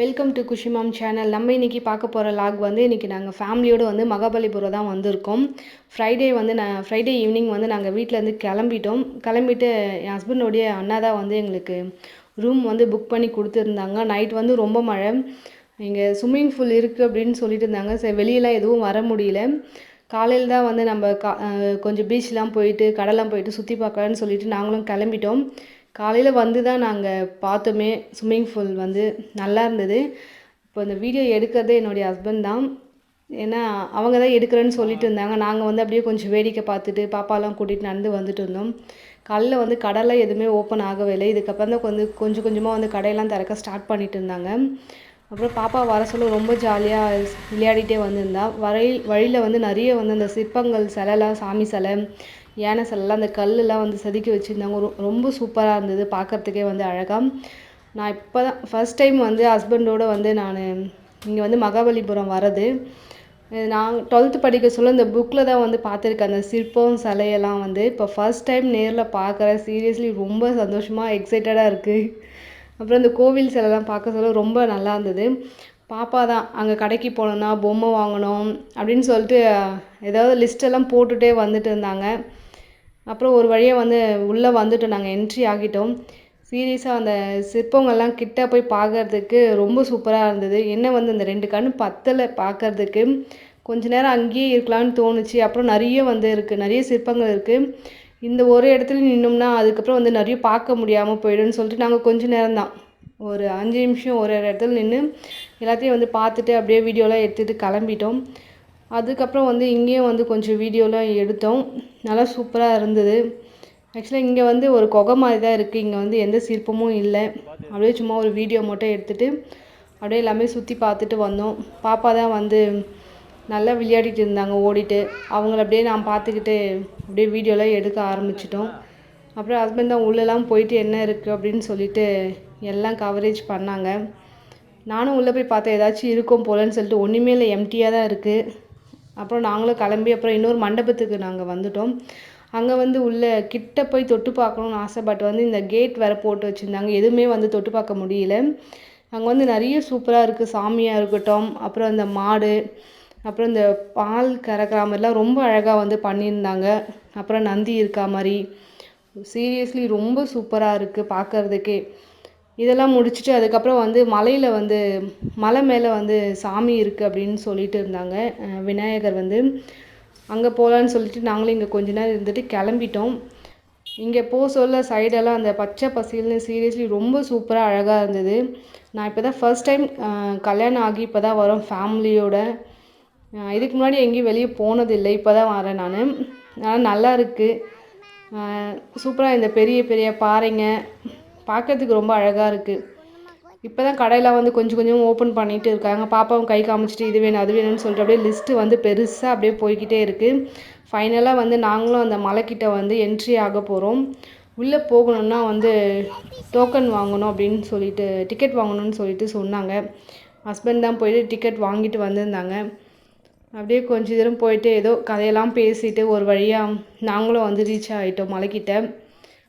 Welcome to குஷிமாம் channel நம்ம இன்றைக்கி பார்க்க போகிற லாக் வந்து இன்றைக்கி நாங்கள் ஃபேமிலியோடு வந்து மகாபலிபுரம் தான் வந்திருக்கோம். ஃப்ரைடே வந்து நான் ஃப்ரைடே ஈவினிங் வந்து நாங்கள் வீட்டிலேருந்து கிளம்பிட்டோம். கிளம்பிட்டு என் ஹஸ்பண்டோடைய அண்ணா தான் வந்து எங்களுக்கு ரூம் வந்து புக் பண்ணி கொடுத்துருந்தாங்க. நைட் வந்து ரொம்ப மழை. இங்கே ஸ்விம்மிங் பூல் இருக்குது அப்படின்னு சொல்லிட்டு இருந்தாங்க. சரி வெளியெல்லாம் எதுவும் வர முடியல. காலையில் தான் வந்து நம்ம கா கொஞ்சம் பீச்லாம் போயிட்டு கடலாம் போயிட்டு சுற்றி பார்க்கலான்னு சொல்லிட்டு நாங்களும் கிளம்பிட்டோம். காலையில் வந்து தான் நாங்கள் பார்த்தோமே. ஸ்விம்மிங் ஃபூல் வந்து நல்லா இருந்தது. இப்போ இந்த வீடியோ எடுக்கிறதே என்னுடைய ஹஸ்பண்ட் தான். ஏன்னா அவங்க தான் எடுக்கிறேன்னு சொல்லிட்டு இருந்தாங்க. நாங்கள் வந்து அப்படியே கொஞ்சம் வேடிக்கை பார்த்துட்டு பாப்பாலாம் கூட்டிகிட்டு நடந்து வந்துட்டு இருந்தோம். காலையில் வந்து கடைலாம் எதுவுமே ஓப்பன் ஆகவே இல்லை. இதுக்கப்புறம் தான் வந்து கொஞ்சம் கொஞ்சமாக வந்து கடையெல்லாம் திறக்க ஸ்டார்ட் பண்ணிட்டு இருந்தாங்க. அப்புறம் பாப்பா வர சொல்ல ரொம்ப ஜாலியாக விளையாடிட்டே வந்திருந்தா. வழி வழியில் வந்து நிறைய வந்து அந்த சிற்பங்கள் சிலைலாம் சாமி சிலை யானை சிலைலாம் அந்த கல்லெல்லாம் வந்து செதுக்கி வச்சுருந்தாங்க. ரொ- ரொம்ப சூப்பராக இருந்தது. பார்க்கறதுக்கே வந்து அழகாக நான் இப்போ தான் ஃபஸ்ட் டைம் வந்து ஹஸ்பண்டோடு வந்து நான் இங்கே வந்து மகாபலிபுரம் வரது நான் டுவெல்த்து படிக்க சொல்ல இந்த புக்கில் தான் வந்து பார்த்துருக்கேன். அந்த சிற்பம் சிலையெல்லாம் வந்து இப்போ ஃபர்ஸ்ட் டைம் நேரில் பார்க்குறேன். சீரியஸ்லி ரொம்ப சந்தோஷமாக எக்ஸைட்டடாக இருக்குது அப்புறம் இந்த கோவில் சிலைலாம் பார்க்க சொல்ல ரொம்ப நல்லா இருந்தது. பாப்பா தான் அங்கே கடைக்கு போனோன்னா பொம்மை வாங்கணும் அப்படின்னு சொல்லிட்டு ஏதாவது லிஸ்ட்டெல்லாம் போட்டுகிட்டே வந்துட்டு இருந்தாங்க. அப்புறம் ஒரு வழியாக வந்து உள்ளே வந்துட்டோம் நாங்கள் என்ட்ரி ஆகிட்டோம். சீரியஸாக அந்த சிற்பங்கள்லாம் கிட்ட போய் பார்க்கறதுக்கு ரொம்ப சூப்பராக இருந்தது. என்ன வந்து அந்த ரெண்டு கண் பத்தலை பார்க்கறதுக்கு கொஞ்ச நேரம் அங்கேயே இருக்கலாம்னு தோணுச்சு. அப்புறம் நிறைய வந்து இருக்குது நிறைய சிற்பங்கள் இருக்குது இந்த ஒரு இடத்துல நின்னோம்னா அதுக்கப்புறம் வந்து நிறைய பார்க்க முடியாமல் போயிடும்னு சொல்லிட்டு நாங்கள் கொஞ்ச நேரம் தான். ஒரு அஞ்சு நிமிஷம் ஒரு ஒரு இடத்துல நின்று எல்லாத்தையும் வந்து பார்த்துட்டு அப்படியே வீடியோலாம் எடுத்துகிட்டு கிளம்பிட்டோம். அதுக்கப்புறம் வந்து இங்கேயும் வந்து கொஞ்சம் வீடியோலாம் எடுத்தோம். நல்லா சூப்பராக இருந்தது. ஆக்சுவலாக இங்கே வந்து ஒரு குகை மாதிரி தான் இருக்குது இங்கே வந்து எந்த சிற்பமும் இல்லை. அப்படியே சும்மா ஒரு வீடியோ மட்டும் எடுத்துகிட்டு அப்படியே எல்லாமே சுற்றி பார்த்துட்டு வந்தோம். பாப்பா தான் வந்து நல்லா விளையாடிட்டு இருந்தாங்க ஓடிட்டு. அவங்கள அப்படியே நான் பார்த்துக்கிட்டு அப்படியே வீடியோலாம் எடுக்க ஆரம்பிச்சிட்டோம். அப்புறம் ஹஸ்பண்ட் தான் உள்ளெல்லாம் போயிட்டு என்ன இருக்குது அப்படின்னு சொல்லிட்டு எல்லாம் கவரேஜ் பண்ணாங்க. நானும் உள்ளே போய் பார்த்தேன் ஏதாச்சும் இருக்கும் போலன்னு சொல்லிட்டு ஒன்றுமே இல்லை எம்டியாக தான் இருக்குது அப்புறம் நாங்களும் கிளம்பி அப்புறம் இன்னொரு மண்டபத்துக்கு நாங்கள் வந்துட்டோம். அங்கே வந்து உள்ளே கிட்ட போய் தொட்டு பார்க்கணும்னு ஆசை பட் வந்து இந்த கேட் வேறு போட்டு வச்சுருந்தாங்க. எதுவுமே வந்து தொட்டு பார்க்க முடியல. அங்கே வந்து நிறைய சூப்பராக இருக்குது சாமியாக இருக்கட்டும் அப்புறம் இந்த மாடு அப்புறம் இந்த பால் கறக்கிற மாதிரிலாம் ரொம்ப அழகாக வந்து பண்ணியிருந்தாங்க. அப்புறம் நந்தி இருக்கா மாதிரி. சீரியஸ்லி ரொம்ப சூப்பராக இருக்குது பார்க்கறதுக்கே. இதெல்லாம் முடிச்சுட்டு அதுக்கப்புறம் வந்து மலையில் வந்து மலை மேலே வந்து சாமி இருக்குது அப்படின்னு சொல்லிட்டு இருந்தாங்க. விநாயகர் வந்து அங்கே போகலான்னு சொல்லிட்டு நாங்களும் இங்கே கொஞ்ச நேரம் இருந்துட்டு கிளம்பிட்டோம். இங்கே போக சொல்ல சைடெல்லாம் அந்த பச்சை பசேல்னு சீரியஸ்லி ரொம்ப சூப்பராக அழகாக இருந்தது. நான் இப்போ தான் ஃபர்ஸ்ட் டைம் கல்யாணம் ஆகி இப்போ தான் வரோம் ஃபேமிலியோட இதுக்கு முன்னாடி எங்கேயும் வெளியே போனதில்லை இப்போ தான் வரேன் நான். ஆனால் நல்லா இருக்குது சூப்பராக இந்த பெரிய பெரிய பாறைங்க பார்க்கறதுக்கு ரொம்ப அழகாக இருக்குது இப்போ தான் கடையில் வந்து கொஞ்சம் கொஞ்சம் ஓப்பன் பண்ணிகிட்டு இருக்காங்க. பாப்பாவும் கை காமிச்சிட்டு இது வேணும் அது வேணும்னு சொல்லிட்டு அப்படியே லிஸ்ட்டு வந்து பெருசாக அப்படியே போய்கிட்டே இருக்குது ஃபைனலாக வந்து நாங்களும் அந்த மலைக்கிட்ட வந்து என்ட்ரி ஆக போகிறோம் உள்ளே போகணுன்னா வந்து டோக்கன் வாங்கணும் அப்படின்னு சொல்லிட்டு டிக்கெட் வாங்கணும்னு சொல்லிட்டு சொன்னாங்க. ஹஸ்பண்ட் தான் போயிட்டு டிக்கெட் வாங்கிட்டு வந்திருந்தாங்க. அப்படியே கொஞ்சம் தூரம் போயிட்டு ஏதோ கதையெல்லாம் பேசிட்டு ஒரு வழியாக நாங்களும் வந்து ரீச் ஆகிட்டோம் மலைக்கிட்ட.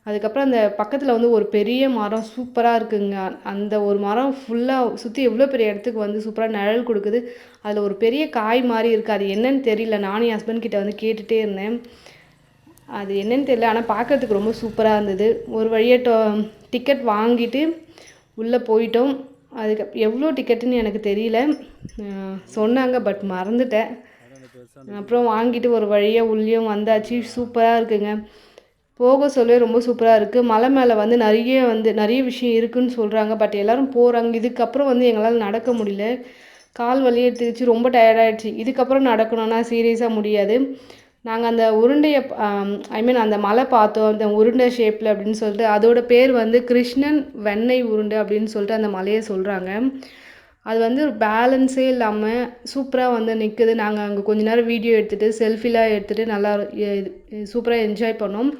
அதுக்கப்புறம் அந்த பக்கத்தில் வந்து ஒரு பெரிய மரம் சூப்பராக இருக்குங்க. அந்த ஒரு மரம் ஃபுல்லாக சுற்றி எவ்வளோ பெரிய இடத்துக்கு வந்து சூப்பராக நிழல் கொடுக்குது. அதில் ஒரு பெரிய காய் மாதிரி இருக்குது அது என்னன்னு தெரியல. நானும் என் ஹஸ்பண்ட் கிட்ட வந்து கேட்டுகிட்டே இருந்தேன். அது என்னன்னு தெரியல. ஆனால் பார்க்கறதுக்கு ரொம்ப சூப்பராக இருந்தது. ஒரு வழியாக டோ டிக்கெட் வாங்கிட்டு உள்ளே போயிட்டோம். அதுக்கு எவ்வளோ டிக்கெட்டுன்னு எனக்கு தெரியல. சொன்னாங்க பட் மறந்துட்டேன். அப்புறம் வாங்கிட்டு ஒரு வழியாக உள்ளேயும் வந்தாச்சு. சூப்பராக இருக்குங்க. போக சொல்ல ரொம்ப சூப்பராக இருக்குது மலை மேலே வந்து நிறைய வந்து நிறைய விஷயம் இருக்குதுன்னு சொல்கிறாங்க பட் எல்லாரும் போகிறாங்க இதுக்கப்புறம் வந்து எங்களால் நடக்க முடியல. கால் வலி எடுத்துக்கிச்சு. ரொம்ப டயர்டாயிடுச்சு இதுக்கப்புறம் நடக்கணும்னா சீரியஸாக முடியாது. நாங்கள் அந்த உருண்டையை ஐ மீன் அந்த மலை பார்த்தோம். அந்த உருண்டை ஷேப்பில் அப்படின்னு சொல்லிட்டு அதோட பேர் வந்து கிருஷ்ணன் வெண்ணெய் உருண்டை அப்படின்னு சொல்லிட்டு அந்த மலையை சொல்கிறாங்க அது வந்து ஒரு பேலன்ஸே இல்லாமல் சூப்பராக வந்து நிற்குது நாங்கள் அங்கே கொஞ்ச நேரம் வீடியோ எடுத்துகிட்டு செல்ஃபிலாம் எடுத்துகிட்டு நல்லா சூப்பராக என்ஜாய் பண்ணோம்.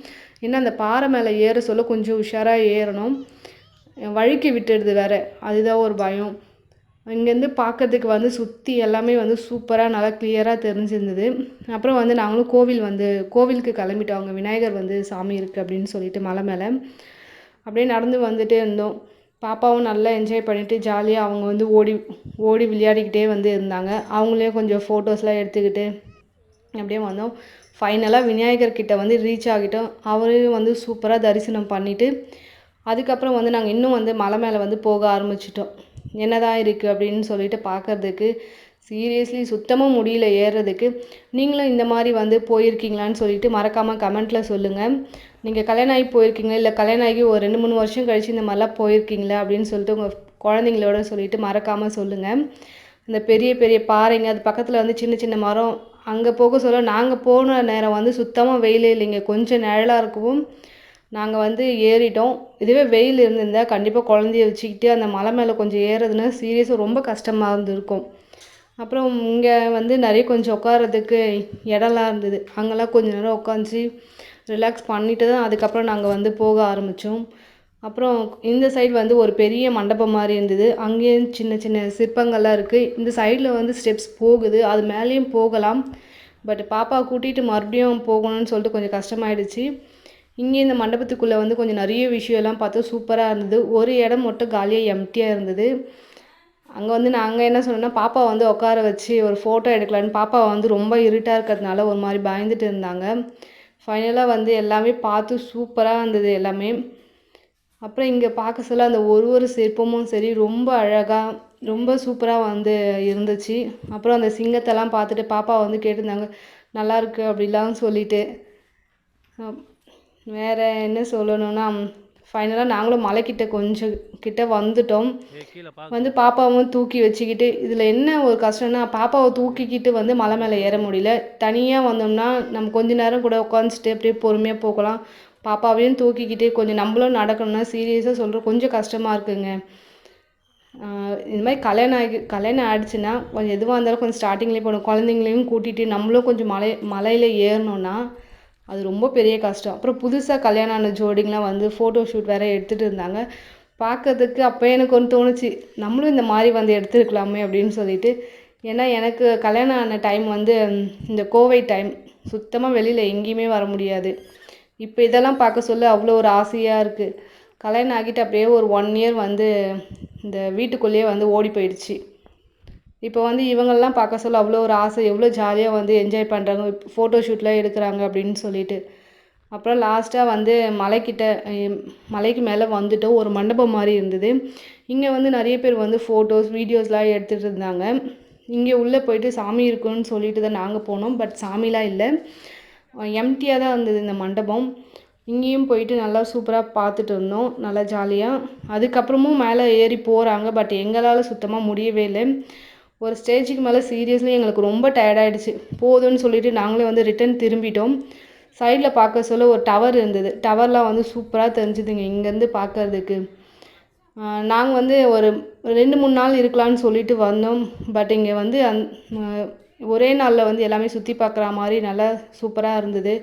ஏன்னா அந்த பாறை மேலே ஏற சொல்ல கொஞ்சம் உஷாராக ஏறணும். வழுக்கி விட்டுடுது வேறு. அதுதான் ஒரு பயம். இங்கேருந்து பார்க்கறதுக்கு வந்து சுற்றி எல்லாமே வந்து சூப்பராக நல்லா கிளியராக தெரிஞ்சிருந்தது. அப்புறம் வந்து நாங்களும் கோவில் வந்து கோவிலுக்கு கிளம்பிட்டோம். அங்கே விநாயகர் வந்து சாமி இருக்குது அப்படின்னு சொல்லிட்டு மலை மேலே. அப்படியே நடந்து வந்துகிட்டே இருந்தோம். பாப்பாவும் நல்லா என்ஜாய் பண்ணிவிட்டு ஜாலியாக அவங்க வந்து ஓடி ஓடி விளையாடிக்கிட்டே வந்து இருந்தாங்க. அவங்களே கொஞ்சம் ஃபோட்டோஸ்லாம் எடுத்துக்கிட்டு அப்படியே வந்தோம். ஃபைனலாக விநாயகர் கிட்ட வந்து ரீச் ஆகிட்டோம். அவரையும் வந்து சூப்பராக தரிசனம் பண்ணிவிட்டு அதுக்கப்புறம் வந்து நாங்கள் இன்னும் வந்து மலை மேலே வந்து போக ஆரம்பிச்சிட்டோம். என்னதான் இருக்குது அப்படின்னு சொல்லிட்டு பார்க்கறதுக்கு சீரியஸ்லி சுத்தமாக முடியல ஏறுறதுக்கு நீங்களும் இந்த மாதிரி வந்து போயிருக்கீங்களான்னு சொல்லிட்டு மறக்காமல் கமெண்ட்டில் சொல்லுங்கள் நீங்கள் கல்யாணம் ஆகி போயிருக்கீங்களா? இல்லை கல்யாணம் ஆகி ஒரு ரெண்டு மூணு வருஷம் கழிச்சு இந்த மாதிரிலாம் போயிருக்கீங்களா? அப்படின்னு சொல்லிட்டு உங்கள் குழந்தைங்களோட சொல்லிட்டு மறக்காமல் சொல்லுங்கள் இந்த பெரிய பெரிய பாறைங்க அது பக்கத்தில் வந்து சின்ன சின்ன மரம் அங்கே போக சொல்ல நாங்கள் போன நேரம் வந்து சுத்தமாக வெயிலே இல்லைங்க. கொஞ்சம் நிழலாக இருக்கவும் நாங்கள் வந்து ஏறிட்டோம். இதுவே வெயில் இருந்திருந்தால் கண்டிப்பாக குழந்தைய வச்சுக்கிட்டு அந்த மலை மேலே கொஞ்சம் ஏறுறதுன்னா சீரியஸாக ரொம்ப கஷ்டமாக இருந்திருக்கும். அப்புறம் இங்கே வந்து நிறைய கொஞ்சம் உட்காரதுக்கு இடம்லாம் இருந்தது. அங்கெல்லாம் கொஞ்சம் நேரம் உட்காந்துச்சு ரிலாக்ஸ் பண்ணிட்டு தான் அதுக்கப்புறம் நாங்கள் வந்து போக ஆரம்பித்தோம் அப்புறம் இந்த சைடு வந்து ஒரு பெரிய மண்டபம் மாதிரி இருந்தது. அங்கேயும் சின்ன சின்ன சிற்பங்கள்லாம் இருக்குது இந்த சைடில் வந்து ஸ்டெப்ஸ் போகுது. அது மேலேயும் போகலாம். பட் பாப்பா கூட்டிகிட்டு மறுபடியும் போகணும்னு சொல்லிட்டு கொஞ்சம் கஷ்டமாயிடுச்சு. இங்கே இந்த மண்டபத்துக்குள்ளே வந்து கொஞ்சம் நிறைய விஷயம்லாம் பார்த்து சூப்பராக இருந்தது. ஒரு இடம் மட்டும் காலியாக எம்டியாக இருந்தது. அங்கே வந்து நாங்கள் என்ன சொன்னோம்னா பாப்பா வந்து உட்கார வச்சு ஒரு ஃபோட்டோ எடுக்கலான்னு பாப்பா வந்து ரொம்ப இருட்டாக இருக்கிறதுனால ஒரு மாதிரி பயந்துட்டு இருந்தாங்க. ஃபைனலாக வந்து எல்லாமே பார்த்து சூப்பராக இருந்தது எல்லாமே. அப்புறம் இங்கே பார்க்க சொல்ல அந்த ஒரு ஒரு சிற்பமும் சரி ரொம்ப அழகாக ரொம்ப சூப்பராக வந்து இருந்துச்சு. அப்புறம் அந்த சிங்கத்தெல்லாம் பார்த்துட்டு பாப்பா வந்து கேட்டிருந்தாங்க நல்லா இருக்கு அப்படிலாம் சொல்லிட்டு. வேறு என்ன சொல்லணும்னா ஃபைனலாக நாங்களும் மலைக்கிட்ட கொஞ்சம் கிட்ட வந்துட்டோம். வந்து பாப்பாவும் தூக்கி வச்சுக்கிட்டு இதில் என்ன ஒரு கஷ்டம்னா பாப்பாவை தூக்கிக்கிட்டு வந்து மலை மேலே ஏற முடியல. தனியாக வந்தோம்னா நம்ம கொஞ்ச நேரம் கூட உட்காந்துட்டு அப்படியே பொறுமையாக போகலாம். பாப்பாவையும் தூக்கிக்கிட்டு கொஞ்சம் நம்மளும் நடக்கணும்னா சீரியஸாக சொல்கிறோம் கொஞ்சம் கஷ்டமாக இருக்குங்க. இந்த மாதிரி கல்யாணம் ஆகி கல்யாணம் ஆகிடுச்சுன்னா கொஞ்சம் எதுவாக இருந்தாலும் கொஞ்சம் ஸ்டார்டிங்லேயே போகணும் குழந்தைங்களையும் கூட்டிகிட்டு நம்மளும் கொஞ்சம் மலை மலையில் ஏறினோன்னா அது ரொம்ப பெரிய கஷ்டம். அப்புறம் புதுசாக கல்யாணம் ஆன ஜோடிங்கெலாம் வந்து ஃபோட்டோ ஷூட் வேறு எடுத்துகிட்டு இருந்தாங்க. பார்க்கறதுக்கு அப்போ எனக்கு ஒன்று தோணுச்சு. நம்மளும் இந்த மாதிரி வந்து எடுத்துருக்கலாமே அப்படின்னு சொல்லிட்டு. ஏன்னா எனக்கு கல்யாணம் ஆன டைம் வந்து இந்த கோவை டைம் சுத்தமாக வெளியில் எங்கேயுமே வர முடியாது. இப்போ இதெல்லாம் பார்க்க சொல்ல அவ்வளோ ஒரு ஆசையாக இருக்குது கல்யாணம் ஆகிட்டு அப்படியே ஒரு ஒன் இயர் வந்து இந்த வீட்டுக்குள்ளேயே வந்து ஓடி போயிடுச்சு. இப்போ வந்து இவங்கெல்லாம் பார்க்க சொல்ல அவ்வளோ ஒரு ஆசை எவ்வளோ ஜாலியாக வந்து என்ஜாய் பண்ணுறாங்க ஃபோட்டோ ஷூட்லாம் எடுக்கிறாங்க அப்படின்னு சொல்லிட்டு. அப்புறம் லாஸ்ட்டாக வந்து மலைக்கிட்ட மலைக்கு மேலே வந்துட்டோம் ஒரு மண்டபம் மாதிரி இருந்தது. இங்கே வந்து நிறைய பேர் வந்து ஃபோட்டோஸ் வீடியோஸ்லாம் எடுத்துகிட்டு இருந்தாங்க. இங்கே உள்ளே போயிட்டு சாமி இருக்குன்னு சொல்லிட்டு தான் நாங்கள் போனோம் பட் சாமிலாம் இல்லை. எம்டியாக தான் இருந்தது இந்த மண்டபம். இங்கேயும் போயிட்டு நல்லா சூப்பராக பார்த்துட்டு இருந்தோம். நல்லா ஜாலியாக அதுக்கப்புறமும் மேலே ஏறி போகிறாங்க பட் எங்களால் சுத்தமாக முடியவே இல்லை. ஒரு ஸ்டேஜுக்கு மேலே சீரியஸ்லி எங்களுக்கு ரொம்ப டயர்டாயிடுச்சு போதும்னு சொல்லிட்டு நாங்களே வந்து ரிட்டன் திரும்பிட்டோம். சைடில் பார்க்க சொல்ல ஒரு டவர் இருந்தது. டவர்லாம் வந்து சூப்பராக தெரிஞ்சுதுங்க. இங்கேருந்து பார்க்கறதுக்கு. நாங்கள் வந்து ஒரு ரெண்டு மூணு நாள் இருக்கலாம்னு சொல்லிட்டு வந்தோம். பட் இங்கே வந்து அந் ஒரே நாளில் வந்து எல்லாமே சுற்றி பார்க்குற மாதிரி நல்லா சூப்பராக இருந்தது.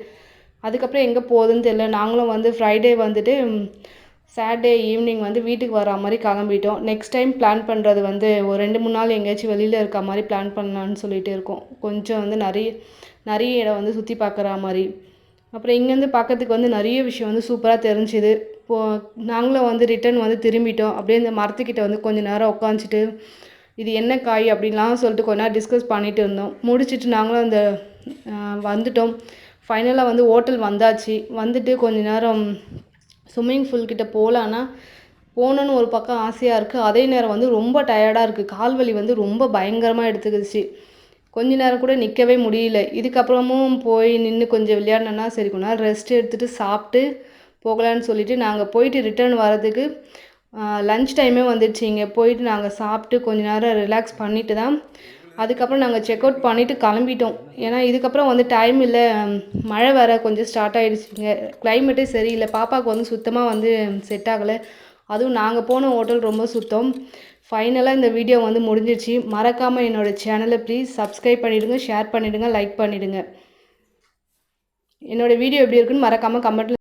அதுக்கப்புறம் எங்கே போகுதுன்னு தெரில நாங்களும் வந்து ஃப்ரைடே வந்துட்டு சாட்டர்டே ஈவினிங் வந்து வீட்டுக்கு வர மாதிரி கிளம்பிட்டோம். நெக்ஸ்ட் டைம் பிளான் பண்ணுறது வந்து ஒரு ரெண்டு மூணு நாள் எங்கேயாச்சும் வெளியில் இருக்க மாதிரி பிளான் பண்ணலான்னு சொல்லிட்டு இருக்கோம். கொஞ்சம் வந்து நிறைய நிறைய இடம் வந்து சுற்றி பார்க்குற மாதிரி. அப்புறம் இங்கேருந்து பார்க்கறதுக்கு வந்து நிறைய விஷயம் வந்து சூப்பராக தெரிஞ்சுது. இப்போது நாங்களும் வந்து ரிட்டன் வந்து திரும்பிட்டோம். அப்படியே இந்த மரத்துக்கிட்ட வந்து கொஞ்சம் நேரம் உட்காந்துட்டு இது என்ன காய் அப்படின்லாம் சொல்லிட்டு கொஞ்ச நேரம் டிஸ்கஸ் பண்ணிட்டு இருந்தோம். முடிச்சுட்டு நாங்களும் அந்த வந்துட்டோம். ஃபைனலாக வந்து ஹோட்டல் வந்தாச்சு. வந்துட்டு கொஞ்ச நேரம் ஸ்விம்மிங் ஃபூல் கிட்டே போகலான்னா போகணுன்னு ஒரு பக்கம் ஆசையாக இருக்குது அதே நேரம் வந்து ரொம்ப டயர்டாக இருக்குது கால் வலி வந்து ரொம்ப பயங்கரமாக எடுத்துக்கிச்சு. கொஞ்ச நேரம் கூட நிற்கவே முடியல. இதுக்கப்புறமும் போய் நின்று கொஞ்சம் விளையாடணுன்னா சரி கொஞ்ச நேரம் ரெஸ்ட் எடுத்துகிட்டு சாப்பிட்டு போகலான்னு சொல்லிட்டு நாங்கள் போயிட்டு ரிட்டர்ன் வரதுக்கு லன்ச் டைமே வந்துடுச்சு. இங்கே போயிட்டு நாங்கள் சாப்பிட்டு கொஞ்ச நேரம் ரிலாக்ஸ் பண்ணிட்டு தான் அதுக்கப்புறம் நாங்கள் செக் அவுட் பண்ணிவிட்டு கிளம்பிட்டோம். ஏன்னா இதுக்கப்புறம் வந்து டைம் இல்லை. மழை வேறு கொஞ்சம் ஸ்டார்ட் ஆகிடுச்சிங்க கிளைமேட்டே சரியில்லை. பாப்பாவுக்கு வந்து சுத்தமாக வந்து செட் ஆகலை. அதுவும் நாங்கள் போன ஹோட்டல் ரொம்ப சுத்தம். ஃபைனலாக இந்த வீடியோ வந்து முடிஞ்சிடுச்சு. மறக்காமல் என்னோடய சேனலை ப்ளீஸ் சப்ஸ்கிரைப் பண்ணிவிடுங்க ஷேர் பண்ணிவிடுங்க லைக் பண்ணிவிடுங்க என்னோடய வீடியோ எப்படி இருக்குன்னு மறக்காமல் கமெண்ட்டில்